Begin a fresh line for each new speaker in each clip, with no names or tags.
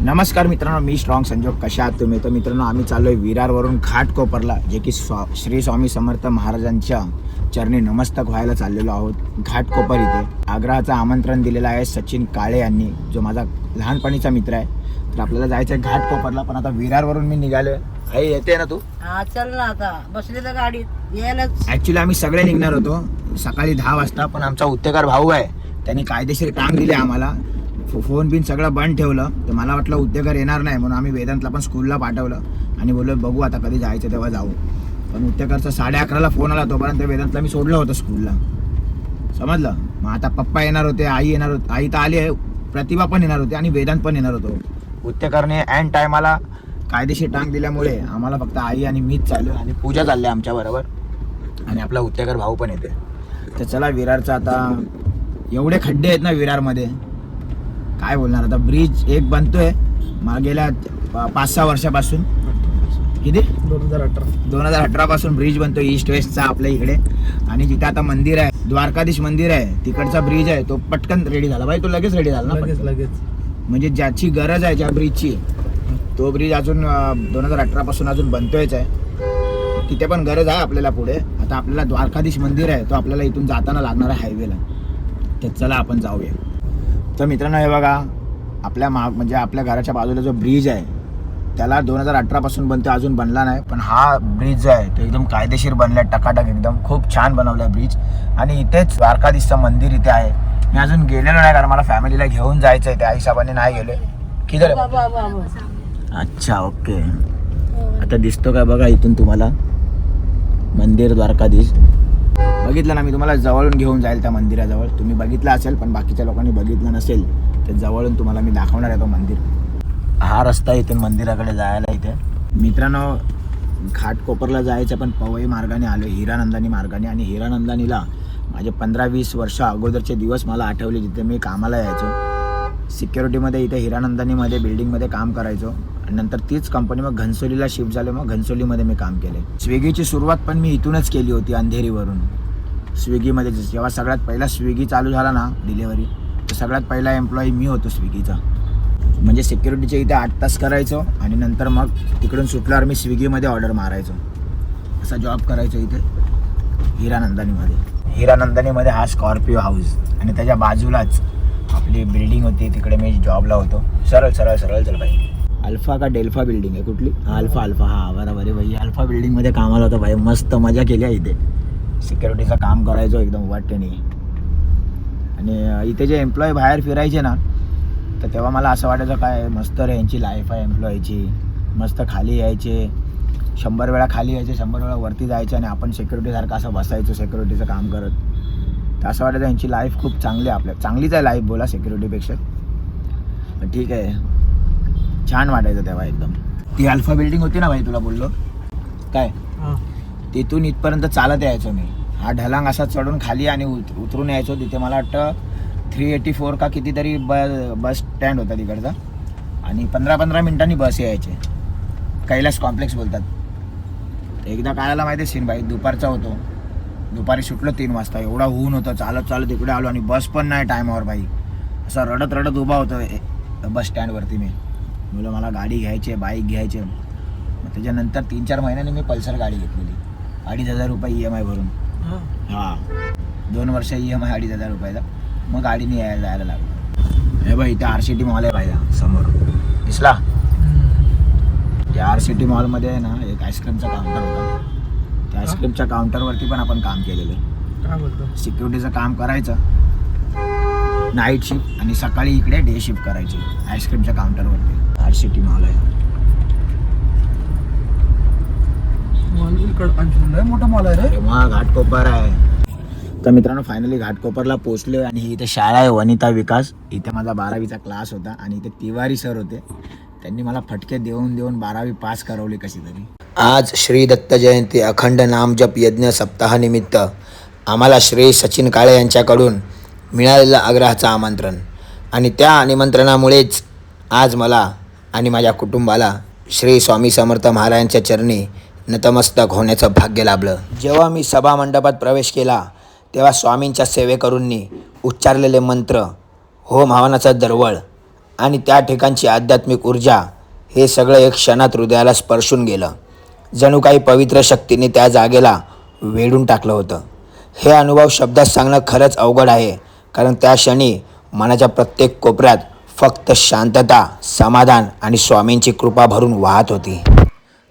नमस्कार मित्रांनो मी स्ट्रॉंग संजोग. कशा आहात तुम्ही? तर मित्रांनो आम्ही चाललोय विरारवरून घाटकोपरला जे की स्वा श्री स्वामी समर्थ महाराजांच्या चरणी नमस्तक व्हायला चाललेलो आहोत घाटकोपर इथे. आग्रहाचं आमंत्रण दिलेलं आहे सचिन काळे यांनी जो माझा लहानपणीचा मित्र आहे. तर आपल्याला जायचं आहे घाटकोपरला पण आता विरारवरून मी निघालोय. आई येते ना तू?
हा चल ना आता. बसले तर गाडीत. यायलाच.
ॲक्च्युली आम्ही सगळे निघणार होतो. सकाळी दहा वाजता पण आमचा उत्तेकार भाऊ आहे. त्यांनी कायदेशीर काम दिले आम्हाला. फोन बिन सगळं बंद ठेवलं. तर मला वाटलं उद्योगर येणार नाही म्हणून आम्ही वेदांतला पण स्कूलला पाठवलं. आणि बोललो बघू आता कधी जायचं तेव्हा जाऊ. पण उत्तेकरचा साडे अकराला फोन आला तोपर्यंत वेदांतला मी सोडलं होतं स्कूलला समजलं? मग आता पप्पा येणार होते आई येणार होते आई तर आली आहे प्रतिभा पण येणार होते आणि वेदांत पण येणार होतो. उत्तेकरने अँड टायमाला कायदेशीर टांग दिल्यामुळे आम्हाला फक्त आई आणि मीच चाललो. आणि पूजा चालली आमच्या बरोबर. आणि आपला उत्तेकर भाऊ पण येते तर चला विरारचा आता एवढे खड्डे आहेत ना विरारमध्ये. काय बोलणार? आता ब्रिज एक बनतोय मा गेल्या पा- पाच सहा वर्षापासून. किती?
दोन हजार अठरा.
दोन हजार अठरा पासून ब्रिज बनतो ईस्ट वेस्टचा आपल्या इकडे. आणि जिथे आता मंदिर आहे. द्वारकाधीश मंदिर आहे. तिकडचा ब्रिज आहे. तो पटकन रेडी झाला. भाई तो लगेच रेडी झाला ना
लगेच. लगेच.
म्हणजे ज्याची गरज आहे ज्या ब्रिजची तो ब्रिज अजून दोन हजार अठरा पासून अजून बनतोयच आहे. तिथे पण गरज आहे आपल्याला पुढे. आता आपल्याला द्वारकाधीश मंदिर आहे. तो आपल्याला इथून जाताना लागणार आहे हायवेला तर चला आपण जाऊया. तर मित्रांनो हे बघा आपल्या मा म्हणजे आपल्या घराच्या बाजूला जो ब्रिज आहे त्याला दोन हजार अठरापासून बनतो अजून बनला नाही. पण हा ब्रिज जो आहे तो एकदम कायदेशीर बनलाय टकाटक एकदम खूप छान बनवलाय ब्रिज आणि इथेच द्वारकाधीशचं मंदिर इथे आहे. मी अजून गेलेलो नाही कारण मला फॅमिलीला घेऊन जायचं आहे त्या हिशोबाने नाही गेले किधर आहे? अच्छा ओके आता दिसतो का बघा इथून तुम्हाला? मंदिर द्वारकाधीश. बघितलं ना मी तुम्हाला जवळून घेऊन जाईल त्या मंदिराजवळ. तुम्ही बघितलं असेल पण बाकीच्या लोकांनी बघितलं नसेल तर जवळून तुम्हाला मी दाखवणार आहे तो मंदिर. हा रस्ता इथून मंदिराकडे जायला इथे. मित्रांनो घाटकोपरला जायचं पण पवई मार्गाने आलो हिरानंदानी मार्गाने. आणि हिरानंदानीला माझे पंधरा वीस वर्ष अगोदरचे दिवस मला आठवले जिथे मी कामाला यायचो. सिक्युरिटीमध्ये इथे हिरानंदानीमध्ये बिल्डिंगमध्ये काम करायचो. आणि नंतर तीच कंपनी मग घनसोलीला शिफ्ट झाले मग घनसोलीमध्ये मी काम केले. स्विगीची सुरुवात पण मी इथूनच केली होती अंधेरीवरून. स्विगीमध्ये जेव्हा सगळ्यात पहिला स्विगी चालू झाला ना डिलेवरी तर सगळ्यात पहिला एम्प्लॉई मी होतो स्विगीचा. म्हणजे सिक्युरिटीच्या इथे आठ तास करायचो आणि नंतर मग तिकडून सुटल्यावर मी स्विगीमध्ये ऑर्डर मारायचो. असा जॉब करायचो इथे हिरानंदानीमध्ये. हिरानंदानीमध्ये हा स्कॉर्पिओ हाऊस आणि त्याच्या बाजूलाच आपली बिल्डिंग होती तिकडे मी जॉबला होतो. सरळ सरळ सरळ चल भाई अल्फा का डेल्फा बिल्डिंग आहे कुठली? अल्फा अल्फा हा बरोबर आहे भाई अल्फा बिल्डिंगमध्ये कामाला होतो भाई मस्त मजा केली आहे इथे. सिक्युरिटीचं काम करायचो एकदम वाटेने आणि इथे जे एम्प्लॉय बाहेर फिरायचे ना तर तेव्हा मला असं वाटायचं काय मस्त रे यांची लाईफ आहे एम्प्लॉयची मस्त खाली यायचे. शंभर वेळा खाली यायचे शंभर वेळा वरती जायचे आणि आपण सिक्युरिटीसारखं असं बसायचो सिक्युरिटीचं काम करत. तर असं वाटायचं यांची लाईफ खूप चांगली आहे आपल्या चांगलीच आहे लाईफ बोला सिक्युरिटीपेक्षा ठीक आहे. छान वाटायचं तेव्हा एकदम. ती अल्फा बिल्डिंग होती ना भाई तुला बोललो? काय? तिथून इथपर्यंत चालत यायचो मी. हा ढलांग असा चढून खाली आणि उत उतरून यायचो. तिथे मला वाटतं थ्री एटी फोर का कितीतरी ब बस स्टँड होता तिकडचा. आणि पंधरा पंधरा मिनिटांनी बस यायचे. कैलास कॉम्प्लेक्स बोलतात. एकदा काय आला माहिती सीन भाई दुपारचा होतो. दुपारी सुटलो तीन वाजता. एवढा ऊन होतं. चालत चालत इकडे आलो आणि बस पण नाही टायमावर भाई असा रडत रडत उभा होतो बस स्टँडवरती मी. मुलं मला गाडी घ्यायची आहे बाईक घ्यायची आहे. मग त्याच्यानंतर तीन चार महिन्यांनी मी पल्सर गाडी घेतलेली. अडीच हजार रुपये ई एम आय भरून. हा. दोन वर्ष ई एम आय अडीच हजार रुपयाचा. मग गाडीने यायला जायला लागलं. हे बाई इथे आर सी टी मॉल आहे पाहिजे समोर. दिसला? त्या आर सी टी मॉलमध्ये आहे ना एक आईस्क्रीमचा काउंटर होता. त्या आईस्क्रीमच्या काउंटरवरती पण आपण काम केलेलं आहे. सिक्युरिटीचं काम करायचं. नाईट शिफ्ट आणि सकाळी इकडे डे शिफ्ट करायची आईस्क्रीमच्या काउंटरवरती आर सी टी मॉल आहे.
लय मोठा मॉल आहे रे.
घाटकोपर आहे. तर मित्रांनो फायनली घाटकोपरला पोहोचलो आणि ही इथे शाळा आहे वनिता विकास. इथे माझा बारावीचा क्लास होता आणि इथे तिवारी सर होते. त्यांनी मला फटके देऊन देऊन बारावी पास करवली कशी तरी. आज श्री दत्त जयंती अखंड नामजप यज्ञ सप्ताहानिमित्त आम्हाला श्री सचिन काळे यांच्याकडून मिळालेलं आग्रहाचं आमंत्रण. आणि त्या निमंत्रणामुळेच आज मला आणि माझ्या कुटुंबाला श्री स्वामी समर्थ महाराजांच्या चरणी नतमस्तक होण्याचं भाग्य लाभलं. जेव्हा मी सभामंडपात प्रवेश केला तेव्हा स्वामींच्या सेवेकरूंनी उच्चारलेले मंत्र होम हवनाचा दरवळ आणि त्या ठिकाणची आध्यात्मिक ऊर्जा हे सगळं एक क्षणात हृदयाला स्पर्शून गेलं. जणू काही पवित्र शक्तीने त्या जागेला वेढून टाकलं होतं. हे अनुभव शब्दात सांगणं खरंच अवघड आहे कारण त्या क्षणी मनाच्या प्रत्येक कोपऱ्यात फक्त शांतता समाधान आणि स्वामींची कृपा भरून वाहत होती.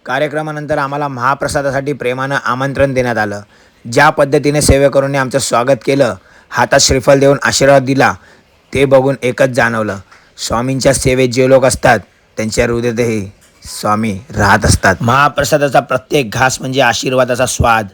कार्यक्रमानंतर आम्हाला महाप्रसादासाठी प्रेमानं आमंत्रण देण्यात आलं. ज्या पद्धतीने सेवेकरूंनी आमचं स्वागत केलं हातात श्रीफल देऊन आशीर्वाद दिला ते बघून एकच जाणवलं. स्वामींच्या सेवेत जे लोक असतात त्यांच्या हृदयातही स्वामी राहत असतात. महाप्रसादाचा प्रत्येक घास म्हणजे आशीर्वादाचा स्वाद.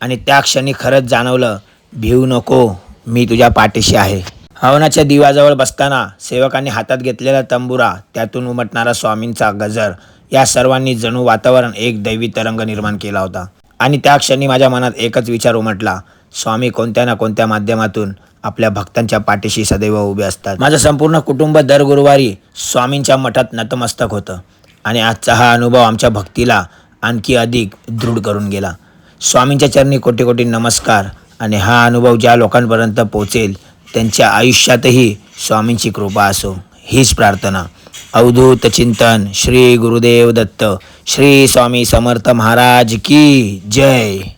आणि त्या क्षणी खरंच जाणवलं भिऊ नको मी तुझ्या पाठीशी आहे. हवनाच्या दिवाजवळ बसताना सेवकांनी हातात घेतलेला तंबुरा त्यातून उमटणारा स्वामींचा गजर या सर्वांनी जणू वातावरण एक दैवी तरंग निर्माण केला होता. आणि त्या क्षणी माझ्या मनात एकच विचार उमटला. स्वामी कोणत्या ना कोणत्या माध्यमातून आपल्या भक्तांच्या पाठीशी सदैव उभे असतात. माझं संपूर्ण कुटुंब दर गुरुवारी स्वामींच्या मठात नतमस्तक होतं. आणि आजचा हा अनुभव आमच्या भक्तीला आणखी अधिक दृढ करून गेला. स्वामींच्या चरणी कोटी कोटी नमस्कार. आणि हा अनुभव ज्या लोकांपर्यंत पोचेल त्यांच्या आयुष्यातही स्वामींची कृपा असो हीच प्रार्थना. अवधूत चिंतन श्री गुरुदेव दत्त श्री स्वामी समर्थ महाराज की जय